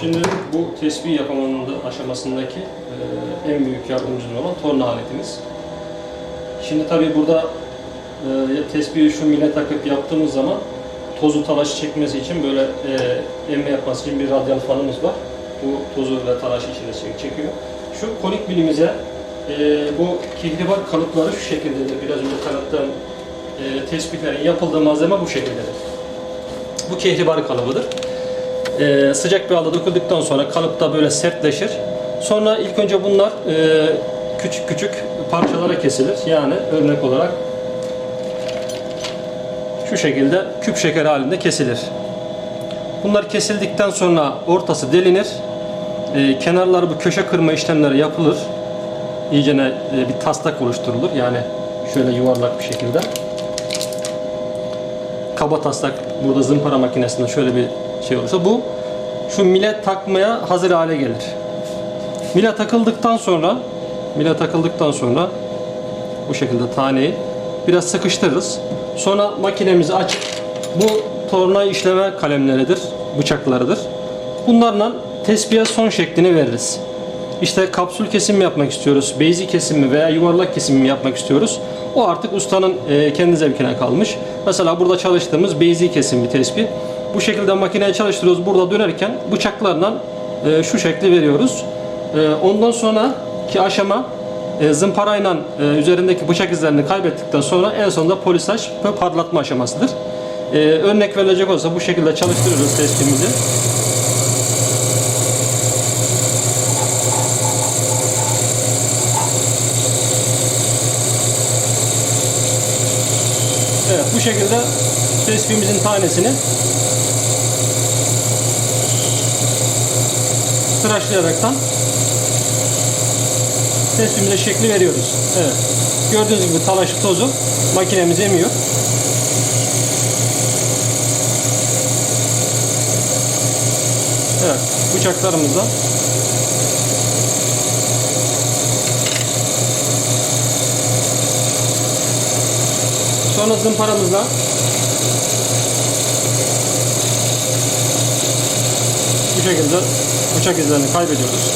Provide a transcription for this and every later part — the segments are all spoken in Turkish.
Şimdi bu tespih yapımının da aşamasındaki e, en büyük yardımcımız olan torna aletimiz. Şimdi tabii burada e, tespihi şu mile takıp yaptığımız zaman tozu talaşı çekmesi için böyle e, emme yapması için bir radyal fanımız var. Bu tozu ve talaşı içine çek- çekiyor. Şu konik bilimize e, bu kihribar kalıpları şu şekildedir. Biraz önce tanıttığım e, yapıldığı malzeme bu şekildedir. Bu kehribar kalıbıdır. Ee, sıcak bir alda döküldükten sonra kalıpta böyle sertleşir. Sonra ilk önce bunlar e, küçük küçük parçalara kesilir. Yani örnek olarak şu şekilde küp şeker halinde kesilir. Bunlar kesildikten sonra ortası delinir. Ee, kenarları bu köşe kırma işlemleri yapılır. İyicene e, bir taslak oluşturulur. Yani şöyle yuvarlak bir şekilde kaba taslak burada zımpara makinesinde şöyle bir şey olursa bu şu mile takmaya hazır hale gelir. Mile takıldıktan sonra mile takıldıktan sonra bu şekilde taneyi biraz sıkıştırırız. Sonra makinemizi açıp bu torna işleme kalemleridir, bıçaklarıdır. Bunlarla tespihe son şeklini veririz. İşte kapsül kesim mi yapmak istiyoruz, beyzi kesim mi veya yuvarlak kesim mi yapmak istiyoruz. O artık ustanın e, kendi zevkine kalmış. Mesela burada çalıştığımız beyzi kesim bir tespih. Bu şekilde makineye çalıştırıyoruz. Burada dönerken bıçaklarla e, şu şekli veriyoruz. E, ondan sonraki aşama e, zımparayla e, üzerindeki bıçak izlerini kaybettikten sonra en sonunda polisaj ve parlatma aşamasıdır. E, örnek verilecek olsa bu şekilde çalıştırıyoruz tespihimizi. Evet bu şekilde tespihimizin tanesini tıraşlayaraktan tespihimize şekli veriyoruz. Evet. Gördüğünüz gibi talaşı tozu makinemiz emiyor. Evet, bıçaklarımızla Sonra zımparamızla şekilde bıçak izlerini kaybediyoruz.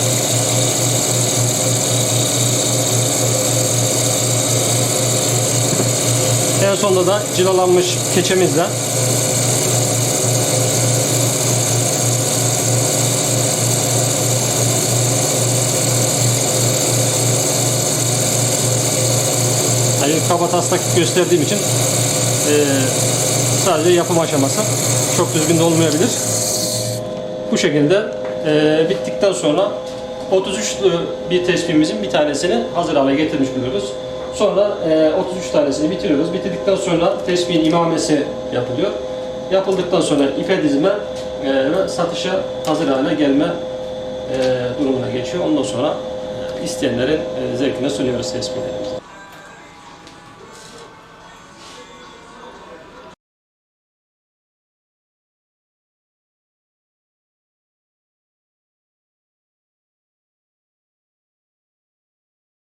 En sonunda da cilalanmış keçemizle Yani kaba taslak gösterdiğim için eee, sadece yapım aşaması çok düzgün de olmayabilir. Bu şekilde eee, bittikten sonra 33'lü bir tespihimizin bir tanesini hazır hale getirmiş buluyoruz. Sonra eee, 33 tanesini bitiriyoruz. Bitirdikten sonra tespihin imamesi yapılıyor. Yapıldıktan sonra ipe dizme eee, ve satışa hazır hale gelme eee, durumuna geçiyor. Ondan sonra eee, isteyenlerin eee, zevkine sunuyoruz tespihlerimizi.